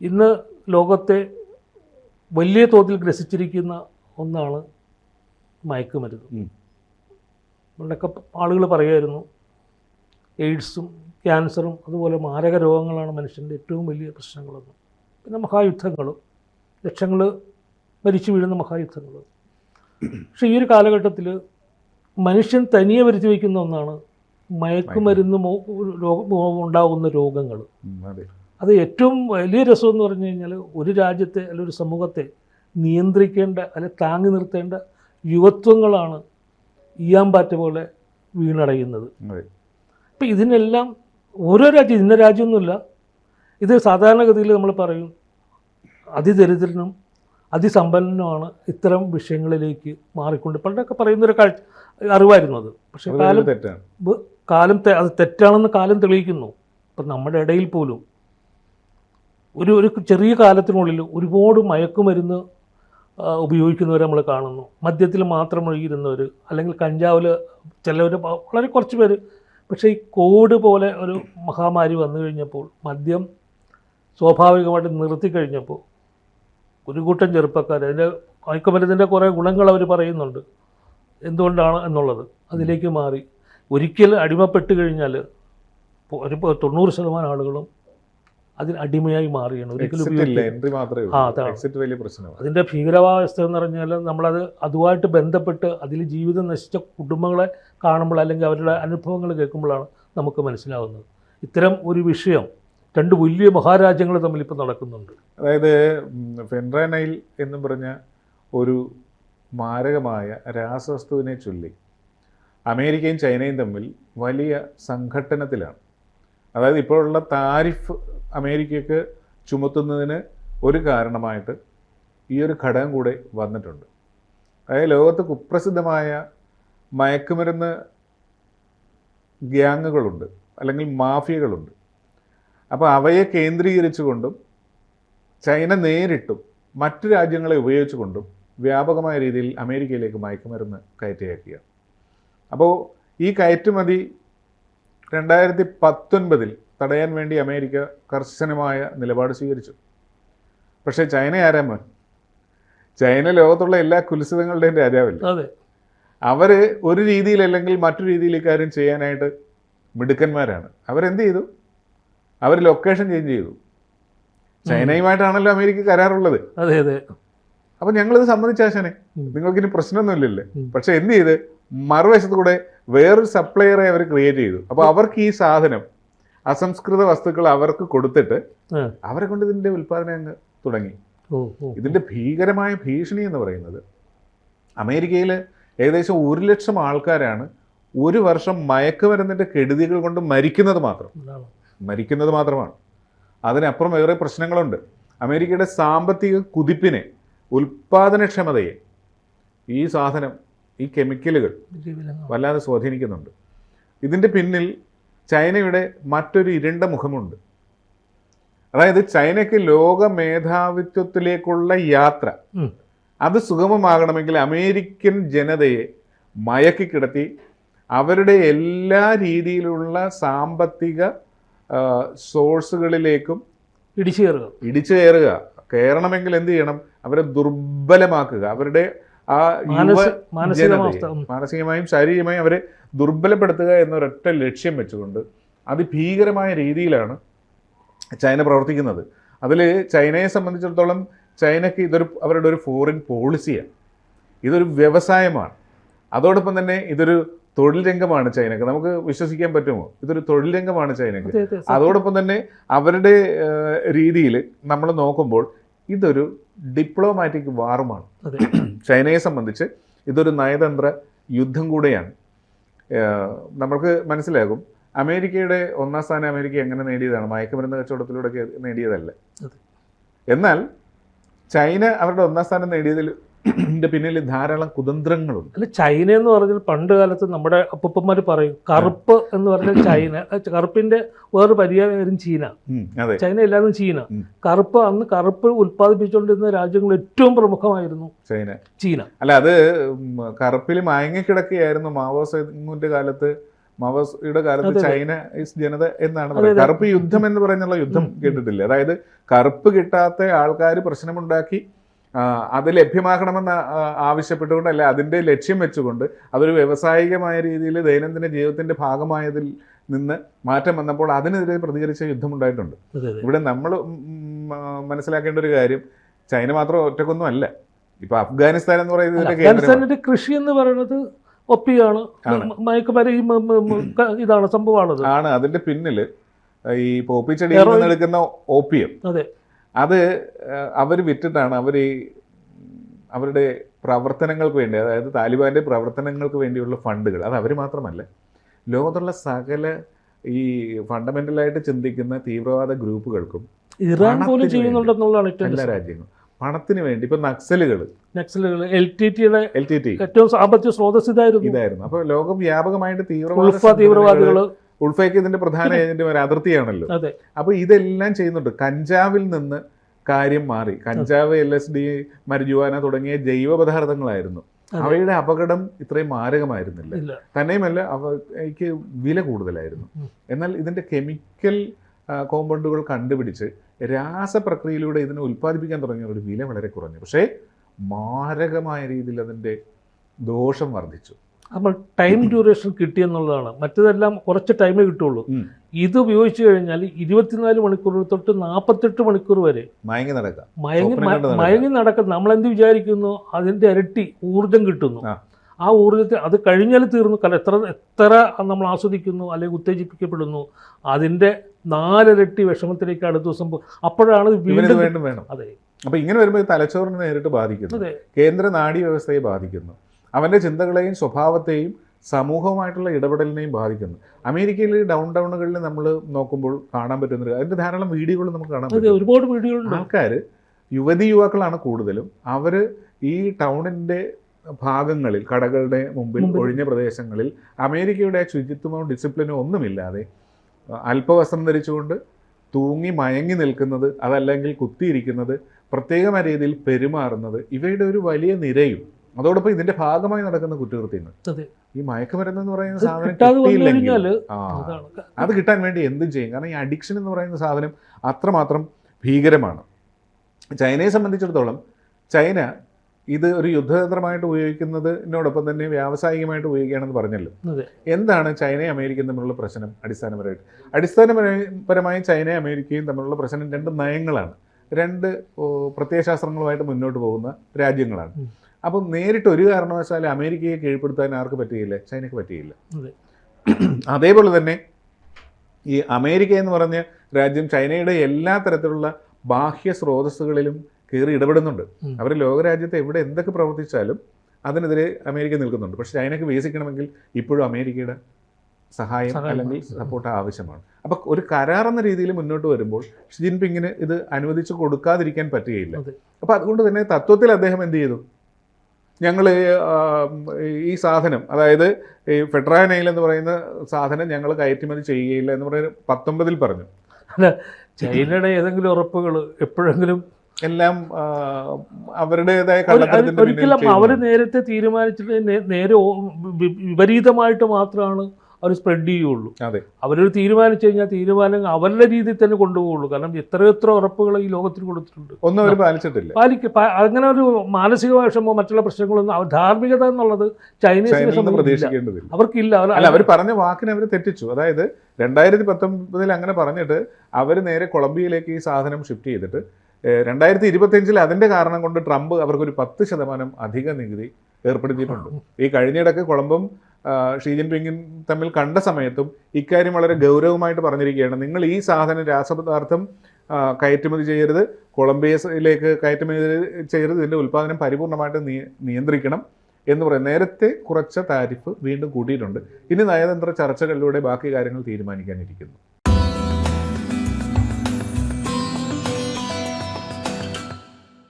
ഇന്ന് ലോകത്തെ വലിയ തോതിൽ ഗ്രസിച്ചിരിക്കുന്ന ഒന്നാണ് മയക്കുമരുന്ന്. നമ്മളൊക്കെ ആളുകൾ പറയുമായിരുന്നു എയ്ഡ്സും ക്യാൻസറും അതുപോലെ മാരക രോഗങ്ങളാണ് മനുഷ്യന്റെ ഏറ്റവും വലിയ പ്രശ്നങ്ങളെന്ന്. പിന്നെ മഹായുദ്ധങ്ങളും ലക്ഷങ്ങൾ മരിച്ചു വീഴുന്ന മഹായുദ്ധങ്ങൾ പക്ഷേ ഈ ഒരു കാലഘട്ടത്തിൽ മനുഷ്യൻ തനിയെ വരുത്തി വയ്ക്കുന്ന ഒന്നാണ് മയക്കുമരുന്ന് ഉണ്ടാകുന്ന രോഗങ്ങൾ. അതെ ഏറ്റവും വലിയ രസം എന്ന് പറഞ്ഞു കഴിഞ്ഞാൽ ഒരു രാജ്യത്തെ അല്ലെങ്കിൽ ഒരു സമൂഹത്തെ നിയന്ത്രിക്കേണ്ട അല്ലെ താങ്ങി നിർത്തേണ്ട യുവത്വങ്ങളാണ് ഈയാമ്പാറ്റ പോലെ വീണടയുന്നത്. അപ്പം ഇതിനെല്ലാം ഓരോ രാജ്യം ഇന്ന രാജ്യമൊന്നുമില്ല. ഇത് സാധാരണഗതിയിൽ നമ്മൾ പറയും അതിദരിദ്രനും അതിസമ്പന്നനുമാണ് ഇത്തരം വിഷയങ്ങളിലേക്ക് മാറിക്കൊണ്ട് പണ്ടൊക്കെ പറയുന്നൊരു കാഴ്ച അറിവായിരുന്നു അത്. പക്ഷേ കാലം തെറ്റാണ്. കാലം അത് തെറ്റാണെന്ന് കാലം തെളിയിക്കുന്നു. ഇപ്പം നമ്മുടെ ഇടയിൽ പോലും ഒരു ഒരു ചെറിയ കാലത്തിനുള്ളിൽ ഒരുപാട് മയക്കുമരുന്ന് ഉപയോഗിക്കുന്നവരെ നമ്മൾ കാണുന്നു. മദ്യത്തിൽ മാത്രം ഒഴുകിയിരുന്നവർ അല്ലെങ്കിൽ കഞ്ചാവിൽ ചിലവർ വളരെ കുറച്ച് പേര്. പക്ഷേ ഈ കോവിഡ് പോലെ ഒരു മഹാമാരി വന്നു കഴിഞ്ഞപ്പോൾ മദ്യം സ്വാഭാവികമായിട്ട് നിർത്തി കഴിഞ്ഞപ്പോൾ ഒരു കൂട്ടം ചെറുപ്പക്കാർ അതിന്റെ മയക്കുമരുന്നിന്റെ കുറേ ഗുണങ്ങൾ അവർ പറയുന്നുണ്ട്. എന്തുകൊണ്ടാണ് എന്നുള്ളത് അതിലേക്ക് മാറി. ഒരിക്കൽ അടിമപ്പെട്ട് കഴിഞ്ഞാൽ ഒരു തൊണ്ണൂറ് ശതമാനം ആളുകളും അതിന് അടിമയായി മാറുകയാണ് ഒരിക്കലും അതിന്റെ ഭീകരവാസ്ഥ ആ, അതിന്റെ എന്ന് പറഞ്ഞാൽ നമ്മളത് അതുമായിട്ട് ബന്ധപ്പെട്ട് അതിൽ ജീവിതം നശിച്ച കുടുംബങ്ങളെ കാണുമ്പോൾ അല്ലെങ്കിൽ അവരുടെ അനുഭവങ്ങൾ കേൾക്കുമ്പോഴാണ് നമുക്ക് മനസ്സിലാവുന്നത്. ഇത്തരം ഒരു വിഷയം രണ്ട് വലിയ മഹാരാജ്യങ്ങൾ തമ്മിൽ ഇപ്പോൾ നടക്കുന്നുണ്ട്. അതായത് ഫെൻറാനൈൽ എന്ന് പറഞ്ഞ ഒരു മാരകമായ രാസവസ്തുവിനെ ചൊല്ലി അമേരിക്കയും ചൈനയും തമ്മിൽ വലിയ സംഘട്ടനത്തിലാണ്. അതായത് ഇപ്പോഴുള്ള താരിഫ് അമേരിക്കയ്ക്ക് ചുമത്തുന്നതിന് ഒരു കാരണമായിട്ട് ഈ ഒരു ഘടകം കൂടെ വന്നിട്ടുണ്ട്. അതായത് ലോകത്ത് കുപ്രസിദ്ധമായ മയക്കുമരുന്ന് ഗ്യാങ്ങുകളുണ്ട് അല്ലെങ്കിൽ മാഫിയകളുണ്ട്. അപ്പോൾ അവയെ കേന്ദ്രീകരിച്ചുകൊണ്ടും ചൈന നേരിട്ടും മറ്റു രാജ്യങ്ങളെ ഉപയോഗിച്ചുകൊണ്ടും വ്യാപകമായ രീതിയിൽ അമേരിക്കയിലേക്ക് മയക്കുമരുന്ന് കയറ്റിയാക്കിയാണ്. അപ്പോൾ ഈ കയറ്റുമതി രണ്ടായിരത്തി പത്തൊൻപതിൽ തടയാൻ വേണ്ടി അമേരിക്ക കർശനമായ നിലപാട് സ്വീകരിച്ചു. പക്ഷേ ചൈന ആരാമൻ ചൈന ലോകത്തുള്ള എല്ലാ കുലസിതങ്ങളുടെയും രാജാവല്ല? അതെ. അവർ ഒരു രീതിയിലല്ലെങ്കിൽ മറ്റു രീതിയിൽ ഇക്കാര്യം ചെയ്യാനായിട്ട് മിടുക്കന്മാരാണ്. അവരെന്ത് ചെയ്തു? അവർ ലൊക്കേഷൻ ചേഞ്ച് ചെയ്തു. ചൈനയുമായിട്ടാണല്ലോ അമേരിക്ക കരാറുള്ളത്. അതെ അതെ. അപ്പോൾ ഞങ്ങളിത് സമ്മതിച്ചാശനെ. നിങ്ങൾക്കിനി പ്രശ്നമൊന്നുമില്ലല്ലേ. പക്ഷെ എന്ത് ചെയ്ത്? മറുവശത്തു കൂടെ വേറൊരു സപ്ലയറെ അവർ ക്രിയേറ്റ് ചെയ്തു. അപ്പോൾ അവർക്ക് ഈ സാധനം അസംസ്കൃത വസ്തുക്കൾ അവർക്ക് കൊടുത്തിട്ട് അവരെ കൊണ്ട് ഇതിന്റെ ഉൽപ്പാദനം അങ്ങ് തുടങ്ങി. ഇതിന്റെ ഭീകരമായ ഭീഷണി എന്ന് പറയുന്നത് അമേരിക്കയിൽ ഏകദേശം ഒരു ലക്ഷം ആൾക്കാരാണ് ഒരു വർഷം മയക്കുമരുന്നിന്റെ കെടുതികൾ കൊണ്ട് മരിക്കുന്നത് മാത്രം. മരിക്കുന്നത് മാത്രമാണ്. അതിനപ്പുറം വേറെ പ്രശ്നങ്ങളുണ്ട്. അമേരിക്കയുടെ സാമ്പത്തിക കുതിപ്പിനെ ഉൽപാദനക്ഷമതയെ ഈ സാധനം ഈ കെമിക്കലുകൾ വല്ലാതെ സ്വാധീനിക്കുന്നുണ്ട്. ഇതിന്റെ പിന്നിൽ ചൈനയുടെ മറ്റൊരു ഇരുണ്ട മുഖമുണ്ട്. അതായത് ചൈനയ്ക്ക് ലോക മേധാവിത്വത്തിലേക്കുള്ള യാത്ര അത് സുഗമമാകണമെങ്കിൽ അമേരിക്കൻ ജനതയെ മയക്കി കിടത്തി അവരുടെ എല്ലാ രീതിയിലുള്ള സാമ്പത്തിക സോഴ്സുകളിലേക്കും ഇടിച്ചു കയറുക. ഇടിച്ചു കയറുക. കയറണമെങ്കിൽ എന്ത് ചെയ്യണം? അവരെ ദുർബലമാക്കുക. അവരുടെ ആ. മാനസികമായും ശാരീരികമായും അവരെ ദുർബലപ്പെടുത്തുക എന്നൊരൊറ്റ ലക്ഷ്യം വെച്ചുകൊണ്ട് അതിഭീകരമായ രീതിയിലാണ് ചൈന പ്രവർത്തിക്കുന്നത്. അതിൽ ചൈനയെ സംബന്ധിച്ചിടത്തോളം ചൈനയ്ക്ക് ഇതൊരു അവരുടെ ഒരു ഫോറിൻ പോളിസിയാണ് ഇതൊരു വ്യവസായമാണ്. അതോടൊപ്പം തന്നെ ഇതൊരു തൊഴിൽ രംഗമാണ് ചൈനക്ക് നമുക്ക് വിശ്വസിക്കാൻ പറ്റുമോ? ഇതൊരു തൊഴിൽ രംഗമാണ് ചൈനക്ക് അതെ, അതെ, അതോടൊപ്പം തന്നെ അവരുടെ രീതിയിൽ നമ്മൾ നോക്കുമ്പോൾ ഇതൊരു ഡിപ്ലോമാറ്റിക് വാറുമാണ് ചൈനയെ സംബന്ധിച്ച് ഇതൊരു നയതന്ത്ര യുദ്ധം കൂടെയാണ്. നമ്മൾക്ക് നമുക്ക് മനസ്സിലാകും അമേരിക്കയുടെ ഒന്നാം സ്ഥാനം അമേരിക്ക എങ്ങനെ നേടിയതാണ്? മയക്കുമരുന്ന് കച്ചവടത്തിലൂടെ നേടിയതല്ല? എന്നാൽ ചൈന അവരുടെ ഒന്നാം സ്ഥാനം നേടിയതിൽ ന്റെ പിന്നിൽ ധാരാളം കുതന്ത്രങ്ങളുണ്ട്. അല്ല ചൈന എന്ന് പറഞ്ഞാൽ പണ്ട് കാലത്ത് നമ്മുടെ അപ്പൂപ്പന്മാർ പറയും കറുപ്പ് എന്ന് പറഞ്ഞാൽ ചൈന. കറുപ്പിന്റെ വേറൊരു പര്യായം ചീന. ചൈന എല്ലാതും ചീന. കറുപ്പ് അന്ന് കറുപ്പ് ഉത്പാദിപ്പിച്ചുകൊണ്ടിരുന്ന രാജ്യങ്ങൾ ഏറ്റവും പ്രമുഖമായിരുന്നു ചൈന. ചീന. അല്ല അത് കറുപ്പിൽ മയങ്ങിക്കിടക്കുകയായിരുന്നു മാവോ സെതുങ്ങിന്റെ കാലത്ത് മാവോയുടെ കാലത്ത്. ചൈന ഇസ് ജനത എന്നാണ് പറയുന്നത്. കറുപ്പ് യുദ്ധം എന്ന് പറയുന്നുള്ള യുദ്ധം. കേട്ടിട്ടില്ല. അതായത് കറുപ്പ് കിട്ടാത്ത ആൾക്കാർ പ്രശ്നമുണ്ടാക്കി അത് ലഭ്യമാക്കണമെന്ന് ആവശ്യപ്പെട്ടുകൊണ്ട് അല്ല അതിന്റെ ലക്ഷ്യം വെച്ചുകൊണ്ട് അതൊരു വ്യവസായികമായ രീതിയിൽ ദൈനംദിന ജീവിതത്തിന്റെ ഭാഗമായതിൽ നിന്ന് മാറ്റം വന്നപ്പോൾ അതിനെതിരെ പ്രതികരിച്ച യുദ്ധമുണ്ടായിട്ടുണ്ട്. ഇവിടെ നമ്മൾ മനസ്സിലാക്കേണ്ട ഒരു കാര്യം ചൈന മാത്രം ഒറ്റക്കൊന്നും അല്ല. ഇപ്പൊ അഫ്ഗാനിസ്ഥാൻ എന്ന് പറയുന്നത് അഫ്ഗാനിസ്ഥാനിന്റെ കൃഷി എന്ന് പറയുന്നത് ഒപ്പിയാണ്. മയക്കുമര ഇതാണ് സംഭവമാണത്. ആണ്. അതിന്റെ പിന്നിൽ ഈ പോപ്പി ചെടിയിൽ Heroin. നിന്ന് എടുക്കുന്ന ഓപ്പിയം. അതെ. അത് അവർ വിറ്റിട്ടാണ് അവർ ഈ അവരുടെ പ്രവർത്തനങ്ങൾക്ക് വേണ്ടി അതായത് താലിബാന്റെ പ്രവർത്തനങ്ങൾക്ക് വേണ്ടിയുള്ള ഫണ്ടുകൾ. അത് അവർ മാത്രമല്ല. ലോകത്തുള്ള സകല ഈ ഫണ്ടമെന്റലായിട്ട് ചിന്തിക്കുന്ന തീവ്രവാദ ഗ്രൂപ്പുകൾക്കും ഇറാൻ പോലും ചെയ്യുന്നുണ്ടെന്നുള്ളതാണ് എല്ലാ രാജ്യങ്ങളും പണത്തിന് വേണ്ടി ഇപ്പൊ നക്സലുകൾ നക്സലുകൾ എൽ ടി ടിയുടെ എൽ ടി ടി ഏറ്റവും സാമ്പത്തിക സ്രോതസ് ഇതായിരുന്നു. ഇതായിരുന്നു. അപ്പൊ ലോകം വ്യാപകമായിട്ട് തീവ്രവാദികൾ തീവ്രവാദ തീവ്രവാദികൾ ഉൾഫയ്ക്ക് ഇതിന്റെ പ്രധാന ഏജന്റുമാർ അതിർത്തിയാണല്ലോ. അപ്പൊ ഇതെല്ലാം ചെയ്യുന്നുണ്ട്. കഞ്ചാവിൽ നിന്ന് കാര്യം മാറി. കഞ്ചാവ് എൽ എസ് ഡി മരിജുവാന തുടങ്ങിയ ജൈവ പദാർത്ഥങ്ങളായിരുന്നു അവയുടെ അപകടം ഇത്രയും മാരകമായിരുന്നില്ല. തന്നെയുമല്ല അവയ്ക്ക് വില കൂടുതലായിരുന്നു. എന്നാൽ ഇതിന്റെ കെമിക്കൽ കോമ്പൗണ്ടുകൾ കണ്ടുപിടിച്ച് രാസപ്രക്രിയയിലൂടെ ഇതിനെ ഉൽപ്പാദിപ്പിക്കാൻ തുടങ്ങിയവരുടെ വില വളരെ കുറഞ്ഞു. പക്ഷേ മാരകമായ രീതിയിൽ അതിന്റെ ദോഷം വർദ്ധിച്ചു. നമ്മൾ ടൈം ഡ്യൂറേഷൻ കിട്ടിയെന്നുള്ളതാണ് മറ്റതെല്ലാം കുറച്ച് ടൈമേ കിട്ടുള്ളൂ. ഇത് ഉപയോഗിച്ച് കഴിഞ്ഞാൽ ഇരുപത്തിനാല് മണിക്കൂർ തൊട്ട് നാൽപ്പത്തെട്ട് മണിക്കൂർ വരെ മയങ്ങി നടക്കാം മയങ്ങി നടക്കുക. മയങ്ങി നടക്കുന്ന നമ്മൾ എന്ത് വിചാരിക്കുന്നു? അതിന്റെ ഇരട്ടി ഊർജം കിട്ടുന്നു. ആ. ആ ഊർജത്തെ അത് കഴിഞ്ഞാൽ തീർന്നു. കാരണം എത്ര എത്ര നമ്മൾ ആസ്വദിക്കുന്നു അല്ലെങ്കിൽ ഉത്തേജിപ്പിക്കപ്പെടുന്നു അതിന്റെ നാലിരട്ടി വിഷമത്തിലേക്ക് അടുത്ത ദിവസം അപ്പോഴാണ് വീണ്ടും വീണ്ടും വേണം. അതെ. അപ്പൊ ഇങ്ങനെ വരുമ്പോൾ തലച്ചോറിനെ നേരിട്ട് ബാധിക്കുന്നു. കേന്ദ്ര നാഡീ വ്യവസ്ഥയെ ബാധിക്കുന്നു. അവന്റെ ചിന്തകളെയും സ്വഭാവത്തെയും സമൂഹവുമായിട്ടുള്ള ഇടപെടലിനെയും ബാധിക്കുന്നു. അമേരിക്കയിൽ ഡൗൺ ടൗണുകളിൽ നമ്മൾ നോക്കുമ്പോൾ കാണാൻ പറ്റുന്ന ഒരു- അതിന്റെ ധാരാളം വീഡിയോകൾ നമുക്ക് കാണാൻ പറ്റും. ഒരുപാട് വീഡിയോകളുണ്ട്. ആൾക്കാർ യുവതി യുവാക്കളാണ് കൂടുതലും. അവർ ഈ ടൗണിന്റെ ഭാഗങ്ങളിൽ കടകളുടെ മുമ്പിൽ മുമ്പിൽ. ഒഴിഞ്ഞ പ്രദേശങ്ങളിൽ അമേരിക്കയുടെ ശുചിത്വമോ ഡിസിപ്ലിനോ ഒന്നുമില്ലാതെ അല്പവസ്ത്രം ധരിച്ചുകൊണ്ട് തൂങ്ങി മയങ്ങി നിൽക്കുന്നത് അതല്ലെങ്കിൽ കുത്തിയിരിക്കുന്നത് പ്രത്യേകമായ രീതിയിൽ പെരുമാറുന്നത് ഇവയുടെ ഒരു വലിയ നിരയും അതോടൊപ്പം ഇതിന്റെ ഭാഗമായി നടക്കുന്ന കുറ്റകൃത്യങ്ങൾ. ഈ മയക്കുമരുന്ന് എന്ന് പറയുന്ന സാധനം കിട്ടിയില്ലെങ്കിൽ അത് കിട്ടാൻ വേണ്ടി എന്തും ചെയ്യും. കാരണം ഈ അഡിക്ഷൻ എന്ന് പറയുന്ന സാധനം അത്രമാത്രം ഭീകരമാണ്. ചൈനയെ സംബന്ധിച്ചിടത്തോളം ചൈന ഇത് ഒരു യുദ്ധതന്ത്രമായിട്ട് ഉപയോഗിക്കുന്നതിനോടൊപ്പം തന്നെ വ്യാവസായികമായിട്ട് ഉപയോഗിക്കുകയാണെന്ന് പറഞ്ഞല്ലോ. എന്താണ് ചൈനയും അമേരിക്കയും തമ്മിലുള്ള പ്രശ്നം അടിസ്ഥാനപരമായിട്ട്? അടിസ്ഥാനപരമായി ചൈനയും അമേരിക്കയും തമ്മിലുള്ള പ്രശ്നം രണ്ട് നയങ്ങളാണ്. രണ്ട് പ്രത്യയശാസ്ത്രങ്ങളുമായിട്ട് മുന്നോട്ട് പോകുന്ന രാജ്യങ്ങളാണ്. അപ്പം നേരിട്ട് ഒരു കാരണവശാലും അമേരിക്കയെ കീഴ്പ്പെടുത്താൻ ആർക്ക് പറ്റിയില്ല? ചൈനയ്ക്ക് പറ്റിയില്ല. അതെ. അതേപോലെ തന്നെ ഈ അമേരിക്ക എന്ന് പറഞ്ഞ രാജ്യം ചൈനയുടെ എല്ലാ തരത്തിലുള്ള ബാഹ്യ സ്രോതസ്സുകളിലും കയറി ഇടപെടുന്നുണ്ട്. അവർ ലോകരാജ്യത്തെ എവിടെ എന്തൊക്കെ പ്രവർത്തിച്ചാലും അതിനെതിരെ അമേരിക്ക നിൽക്കുന്നുണ്ട്. പക്ഷെ ചൈനയ്ക്ക് വികസിക്കണമെങ്കിൽ ഇപ്പോഴും അമേരിക്കയുടെ സഹായം അല്ലെങ്കിൽ സപ്പോർട്ട് ആവശ്യമാണ്. അപ്പൊ ഒരു കരാർ എന്ന രീതിയിൽ മുന്നോട്ട് വരുമ്പോൾ ഷി ജിൻപിങ്ങിന് ഇത് അനുവദിച്ചു കൊടുക്കാതിരിക്കാൻ പറ്റുകയില്ല. അപ്പോൾ അപ്പൊ അതുകൊണ്ട് തന്നെ തത്വത്തിൽ അദ്ദേഹം എന്ത് ചെയ്തു? ഞങ്ങൾ ഈ സാധനം അതായത് ഈ ഫെട്രാനൈൽ എന്ന് പറയുന്ന സാധനം ഞങ്ങൾ കയറ്റുമതി ചെയ്യുകയില്ല എന്ന് പറയുന്ന പത്തൊമ്പതിൽ പറഞ്ഞു. അല്ല ചൈനയുടെ ഏതെങ്കിലും ഉറപ്പുകൾ എപ്പോഴെങ്കിലും എല്ലാം അവരുടേതായ ഒരിക്കലും അവർ നേരത്തെ തീരുമാനിച്ചിട്ട് നേരെ വിപരീതമായിട്ട് മാത്രമാണ് അവർ സ്പ്രെഡ് ചെയ്യുള്ളൂ. അതെ. അവരൊരു തീരുമാനിച്ചു കഴിഞ്ഞാൽ തീരുമാനം അവരുടെ രീതിയിൽ തന്നെ കൊണ്ടുപോകുള്ളൂ കാരണം എത്രയെത്ര എത്ര ഉറപ്പുകൾ ഈ ലോകത്തിന് കൊടുത്തിട്ടുണ്ട്. ഒന്നും അവർ പാലിച്ചിട്ടില്ല. പാലിക്ക അങ്ങനെ ഒരു മാനസിക വിഷമോ മറ്റുള്ള പ്രശ്നങ്ങളൊന്നും അവർ ധാർമ്മികത എന്നുള്ളത് ചൈനീസ് അവർക്കില്ല. അവർ അല്ല അവർ പറഞ്ഞ വാക്കിനെ അവർ തെറ്റിച്ചു. അതായത് രണ്ടായിരത്തി പത്തൊമ്പതിൽ അങ്ങനെ പറഞ്ഞിട്ട് അവർ നേരെ കൊളംബിയയിലേക്ക് ഈ സാധനം ഷിഫ്റ്റ് ചെയ്തിട്ട് രണ്ടായിരത്തി ഇരുപത്തിയഞ്ചിൽ അതിന്റെ കാരണം കൊണ്ട് ട്രംപ് അവർക്കൊരു പത്ത് ശതമാനം അധിക നികുതി ഏർപ്പെടുത്തിയിട്ടുണ്ട്. ഈ കഴിഞ്ഞിടക്ക് കൊളംബും ഷീ ജിൻപിങ്ങും തമ്മിൽ കണ്ട സമയത്തും ഇക്കാര്യം വളരെ ഗൗരവമായിട്ട് പറഞ്ഞിരിക്കുകയാണ്. നിങ്ങൾ ഈ സാധനം രാസപദാർത്ഥം കയറ്റുമതി ചെയ്യരുത് കൊളംബിയയിലേക്ക് കയറ്റുമതി ചെയ്യരുത് ഇതിന്റെ ഉൽപ്പാദനം പരിപൂർണമായിട്ട് നിയ- നിയന്ത്രിക്കണം എന്ന് പറയും. നേരത്തെ കുറച്ച താരിഫ് വീണ്ടും കൂട്ടിയിട്ടുണ്ട്. ഇനി നയതന്ത്ര ചർച്ചകളിലൂടെ ബാക്കി കാര്യങ്ങൾ തീരുമാനിക്കാനിരിക്കുന്നു.